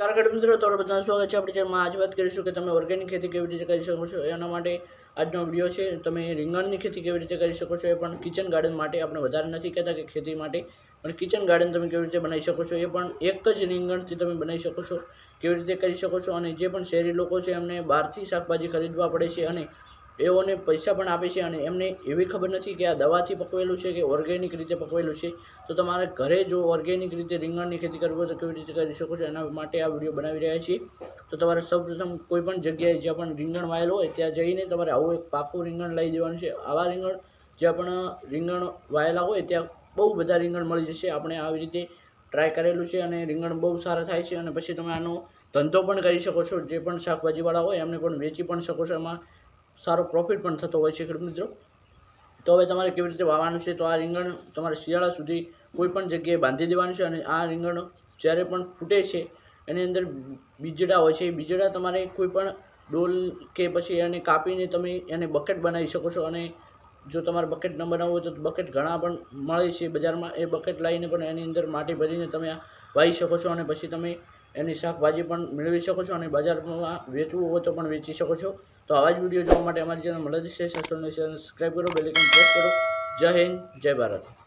નમસ્કાર ખેડૂત મિત્રો, તમારું બધાનું સ્વાગત છે. આપણે ચેનલમાં આજ વાત કરીશું કે તમે ઓર્ગેનિક ખેતી કેવી રીતે કરી શકો છો, એના માટે આજનો વીડિયો છે. તમે રીંગણની ખેતી કેવી રીતે કરી શકો છો એ પણ કિચન ગાર્ડન માટે આપણે વધારે નથી કહેતા કે ખેતી માટે, પણ કિચન ગાર્ડન તમે કેવી રીતે બનાવી શકો છો એ પણ એક જ રીંગણથી તમે બનાવી શકો છો, કેવી રીતે કરી શકો છો અને જે પણ શહેરી લોકો છે એમને બહારથી શાકભાજી ખરીદવા પડે છે અને એઓને પૈસા પણ આપે છે અને એમને એવી ખબર નથી કે આ દવાથી પકવેલું છે કે ઓર્ગેનિક રીતે પકવેલું છે. તો તમારે ઘરે જો ઓર્ગેનિક રીતે રીંગણની ખેતી કરવી હોય તો કેવી રીતે કરી શકો છો એના માટે આ વીડિયો બનાવી રહ્યા છીએ. તો તમારે સૌપ્રથમ કોઈ પણ જગ્યાએ જ્યાં પણ રીંગણ વાયેલું હોય ત્યાં જઈને તમારે આવું એક પાકું રીંગણ લઈ જવાનું છે. આવા રીંગણ જ્યાં પણ રીંગણ વાયેલા હોય ત્યાં બહુ બધા રીંગણ મળી જશે. આપણે આવી રીતે ટ્રાય કરેલું છે અને રીંગણ બહુ સારા થાય છે અને પછી તમે આનો ધંધો પણ કરી શકો છો. જે પણ શાકભાજીવાળા હોય એમને પણ વેચી પણ શકો છો એમાં. સારો પ્રોફિટ પણ થતો હોય છે ખેડૂત મિત્રો. તો હવે તમારે કેવી રીતે વાવવાનું છે? તો આ રીંગણ તમારે શિયાળા સુધી કોઈ પણ જગ્યાએ બાંધી દેવાનું છે અને આ રીંગણ જ્યારે પણ ફૂટે છે, એની અંદર બીજડા હોય છે. એ બીજડા તમારે કોઈ પણ ડોલ કે પછી એને કાપીને તમે એને બકેટ બનાવી શકો છો અને જો તમારે બકેટ ન બનાવવું હોય તો બકેટ ઘણા પણ મળે છે બજારમાં. એ બકેટ લાવીને પણ એની અંદર માટી ભરીને તમે વાવી શકો છો અને પછી તમે એની શાકભાજી પણ મેળવી શકો છો અને બજારમાં વેચવું હોય તો પણ વેચી શકો છો. તો આવા જ વીડિયો જોવા માટે અમારી ચેનલ મળે છે સબસ્ક્રાઈબ કરો બેલિકન પ્રેસ કરો. જય હિન્દ, જય ભારત.